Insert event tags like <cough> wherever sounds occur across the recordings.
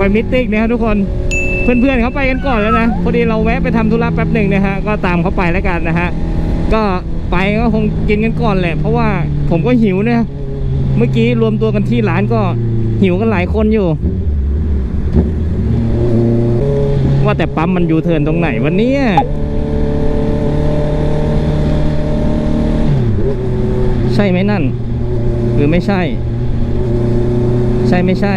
ไปมิทติ้งนะครับทุกคนเพื่อนๆเขาไปกันก่อนแล้วนะพอดีเราแวะไปทำธุระแป๊บหนึ่งนะฮะก็ตามเขาไปแล้วกันนะฮะก็ไปก็คงกินกันก่อนแหละ เพราะว่าผมก็หิวนะเมื่อกี้รวมตัวกันที่ร้านก็หิวกันหลายคนอยู่ ว่าแต่ปั๊มมันยูเทิร์นตรงไหนวันนี้ใช่ไหมนั่น หรือไม่ใช่ ใช่ไม่ใช่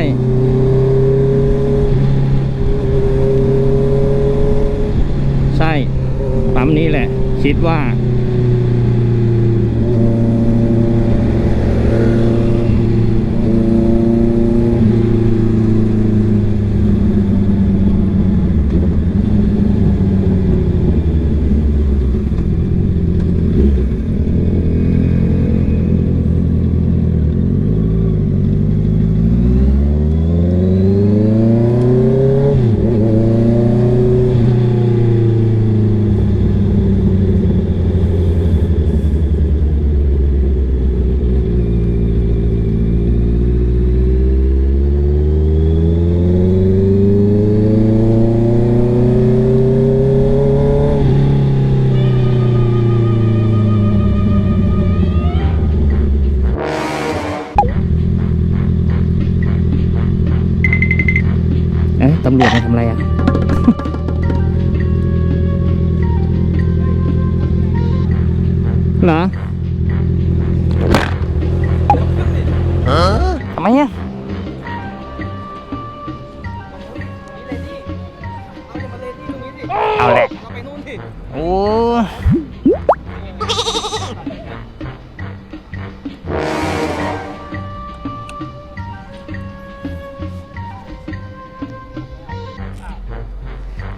ใช่ ปั๊มนี้แหละ คิ ดว่า ทำไมอะเอาแหละเอาไปนู่นสิโอ้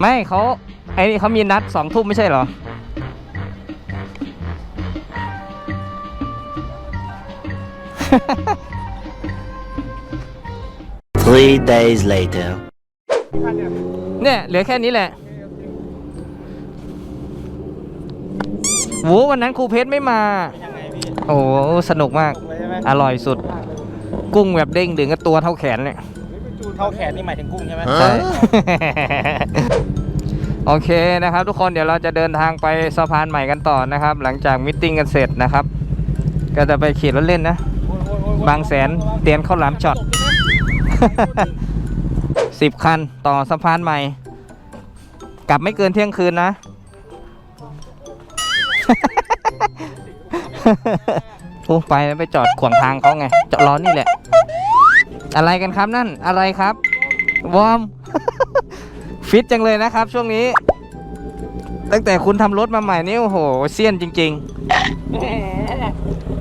ไม่เขาไอ้นี่เขามีนัดสองทุ่มไม่ใช่เหรอ Three days later. เนี่ยเหลือแค่นี้แหละโหวันนั้นครูเพชรไม่มายังไงพี่โอ้โหสนุกมากตกเลยใช่ไหมอร่อยสุด กุ้งแบบเด้งดึงก็ตัวเท่าแขนเนี่ยเท่าแขนนี่หมายถึงกุ้งใช่ไหมใช่โอเคนะครับ ทุกคนเดี๋ยวเราจะเดินทางไปสะพานใหม่กันต่อนะครับ หลังจากมิทติ้งกันเสร็จนะครับ ก็จะไปขี่รถเล่นนะ บางแสนเตียนข้าวหลามช็อต สิบคันต่อสะพานใหม่ กลับไม่เกินเที่ยงคืนนะ โอ้ไปแล้วไปจอดขวางทางเขาไงจอดรอนี่แหละ อะไรกันครับนั่นอะไรครับ วอร์ม ฟิตจังเลยนะครับ ช่วงนี้ ตั้งแต่คุณทำรถมาใหม่นี่โอ้โหเซียนจริง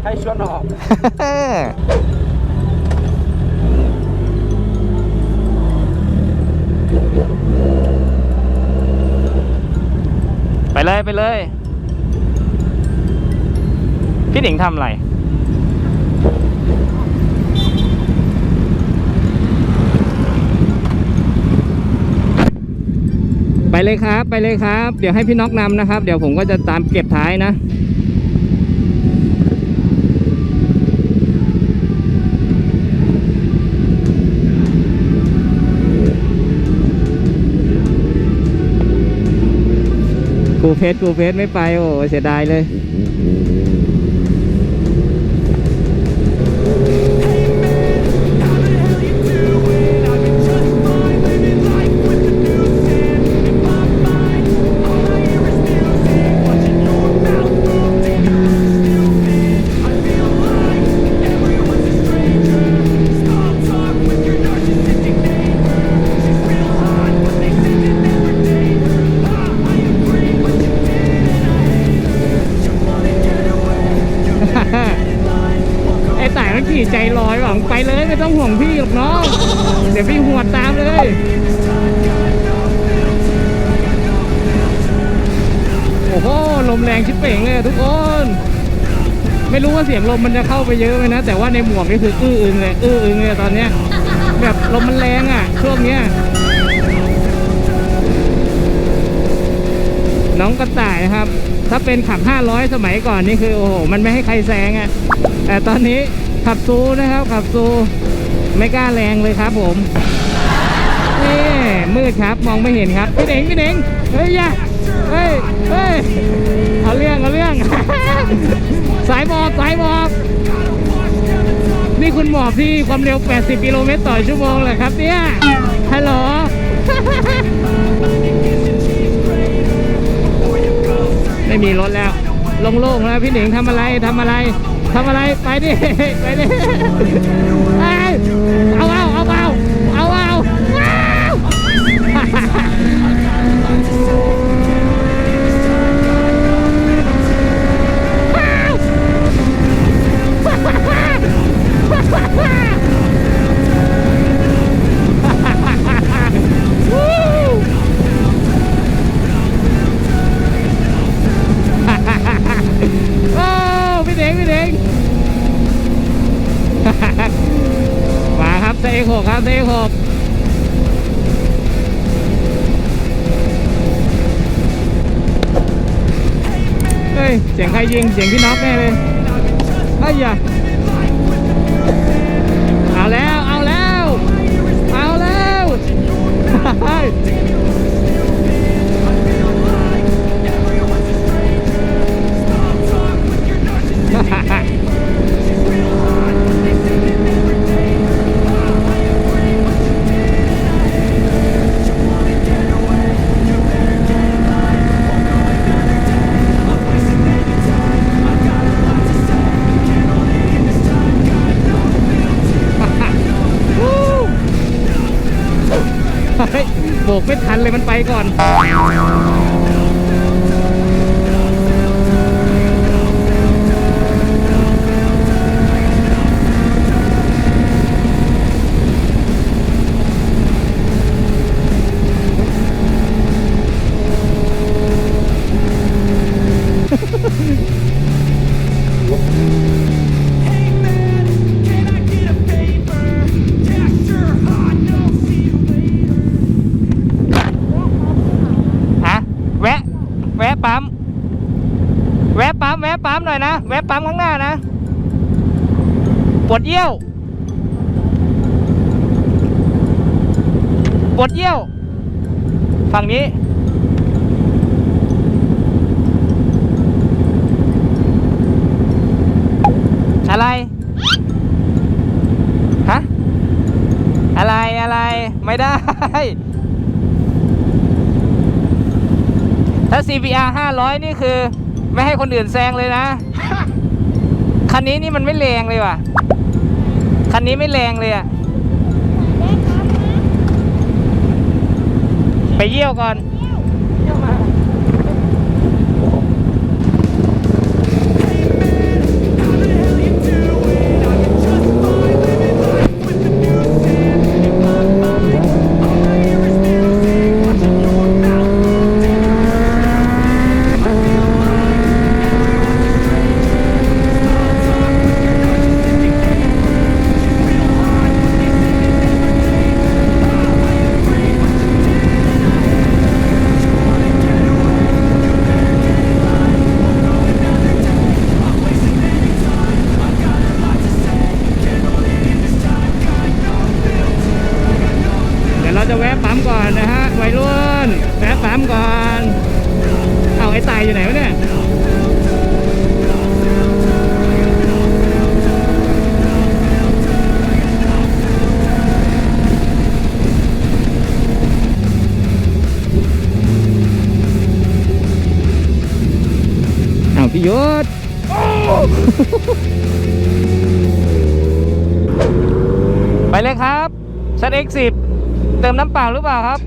ให้ชวนออก ไปเลยไปเลย พี่หนิงทำอะไร ไปเลยครับ ไปเลยครับ เดี๋ยวให้พี่น็อกนำนะครับ เดี๋ยวผมก็จะตามเก็บท้ายนะ เพชรครูเพชรไม่ไปโอ้เสียดายเลย พี่หรอกน้อง เดี๋ยวพี่หวดตามเลยโอ้โหลมแรงชิบเป่งเลยทุกคน ไม่รู้ว่าเสียงลมมันจะเข้าไปเยอะไหมนะ แต่ว่าในหมวกนี่คืออื้ออึงเลยอื้ออึงเลยตอนเนี้ย แบบลมมันแรงอะ ช่วงเนี้ยน้องกระต่ายนะครับ ถ้าเป็นขับ 500 สมัยก่อนนี่คือโอ้โห มันไม่ให้ใครแซงอะ่ะ แต่ตอนนี้ขับซูนะครับ ขับซู ไม่กล้าแรงเลยครับผมนี่มืดครับมองไม่เห็นครับพี่เน่งพี่เน่งเฮ้ยย่าเฮ้ยเฮ้ยเอาเรื่องเอาเรื่อง สายหมอบสายหมอบนี่คุณหมอบที่ความเร็ว 80 กิโลเมตรต่อชั่วโมงเลยครับเนี่ยฮัลโหลไม่มีรถแล้วโล่งๆแล้วพี่หนิงทำอะไรทำอะไรทำอะไรไปดิไปดิ เสียงพี่น็อกแน่เลยเฮ้ยอย่าเอาแล้ว เอาแล้ว เอาแล้ว โบกไม่ทันเลยมันไปก่อน ปั๊ม แวะปั๊ม แวะปั๊มหน่อยนะ แวะปั๊มข้างหน้านะ ปวดเยี่ยว ปวดเยี่ยว ฝั่งนี้อะไร ฮะ อะไรอะไร ไม่ได้ ถ้า CBR 500 นี่คือ ไม่ให้คนอื่นแซงเลยนะ คันนี้นี่มันไม่แรงเลยว่ะ คันนี้ไม่แรงเลยอะไปเยี่ยวก่อน เอาพี่ยศไปเลยครับซัดเอ็กสิบเติมน้ำเปล่าหรือเปล่าครับ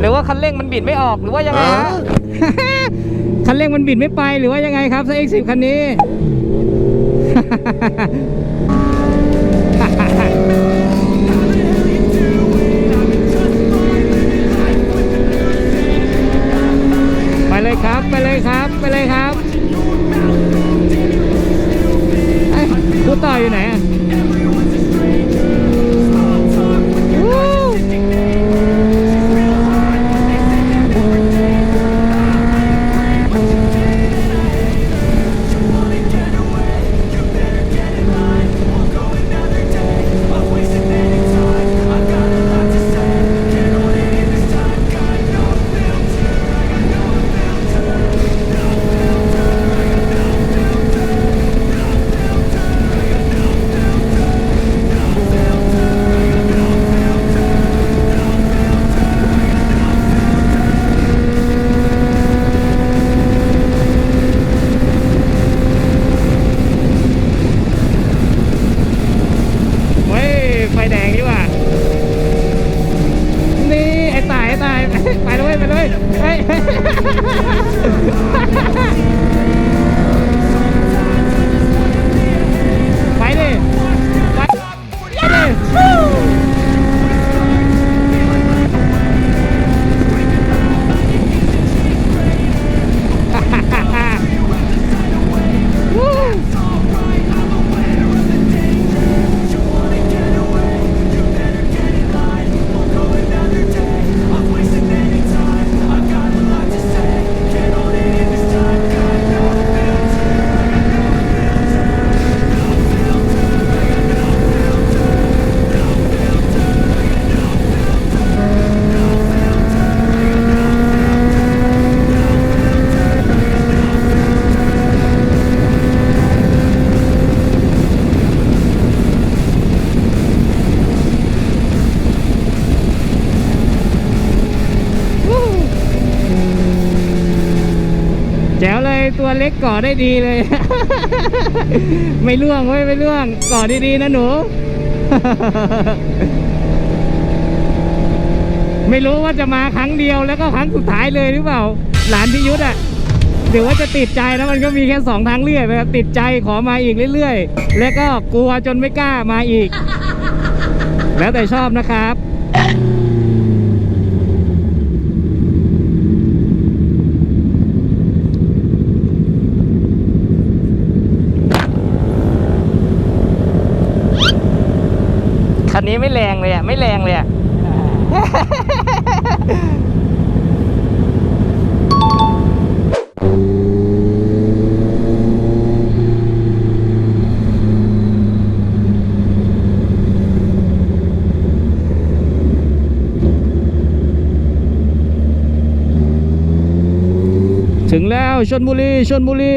หรือว่าคันเร่งมันบิดไม่ออกหรือว่ายังไงฮะคันเร่งมันบิดไม่ไปหรือว่ายังไงครับซัดเอ็กสิบคันนี้ ไปเลยครับ ไปเลยครับ ไปเลยครับ ยกูต่ ด้ดีเลย ไม่ล่วงเว้ไม่ล่วงก่อดีๆนะหนู ไม่รู้ว่าจะมาครั้งเดียวแล้วก็ครั้งสุดท้ายเลยหรือเปล่า หลานพิยุทธ์อะเดี๋ยวว่าจะติดใจนะมันก็มีแค่สองทางเลือกนะครับติดใจขอมาอีกเรื่อยๆ แล้วก็กลัวจนไม่กล้ามาอีก แล้วแต่ชอบนะครับ คันนี้ไม่แรงเลยอะ ไม่แรงเลยอะถึงแล้วชนบุรีชนบุรี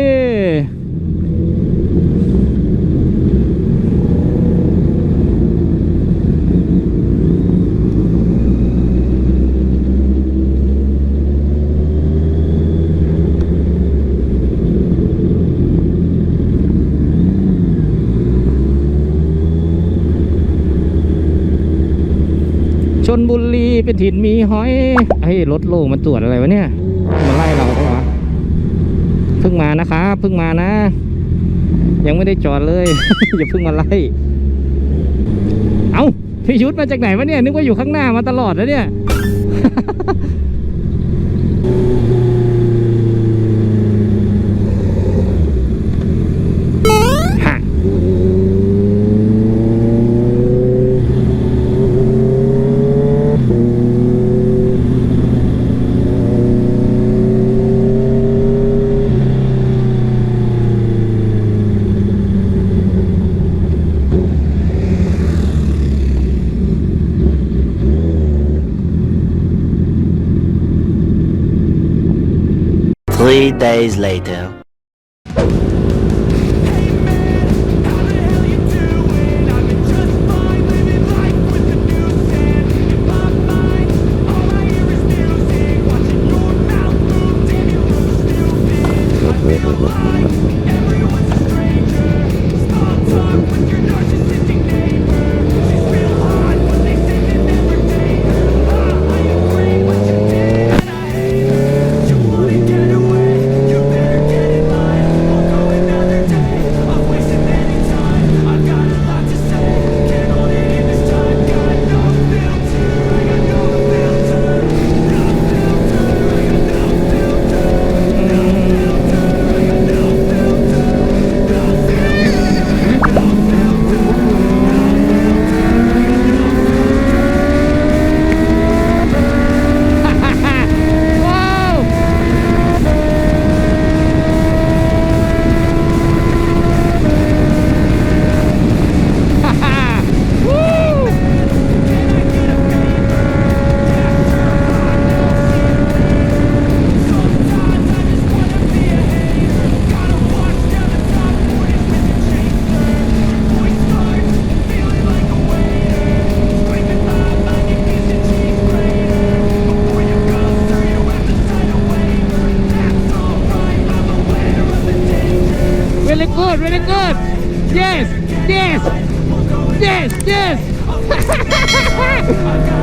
ช นบุรีเป็นถิ่นมีหอยไอ้ยรถโลกมันตรวจอะไรวะเนี่ยมาไล่เราปะวะเพิ่งมานะครับเพิ่งมานะ ยังไม่ได้จอดเลย อย่าเพิ่งมาไล่เอาพี่ยุทธมาจากไหนวะเนี่ยนึกว่าอยู่ข้างหน้ามาตลอดแล้วเนี่ย days later. I've <laughs> got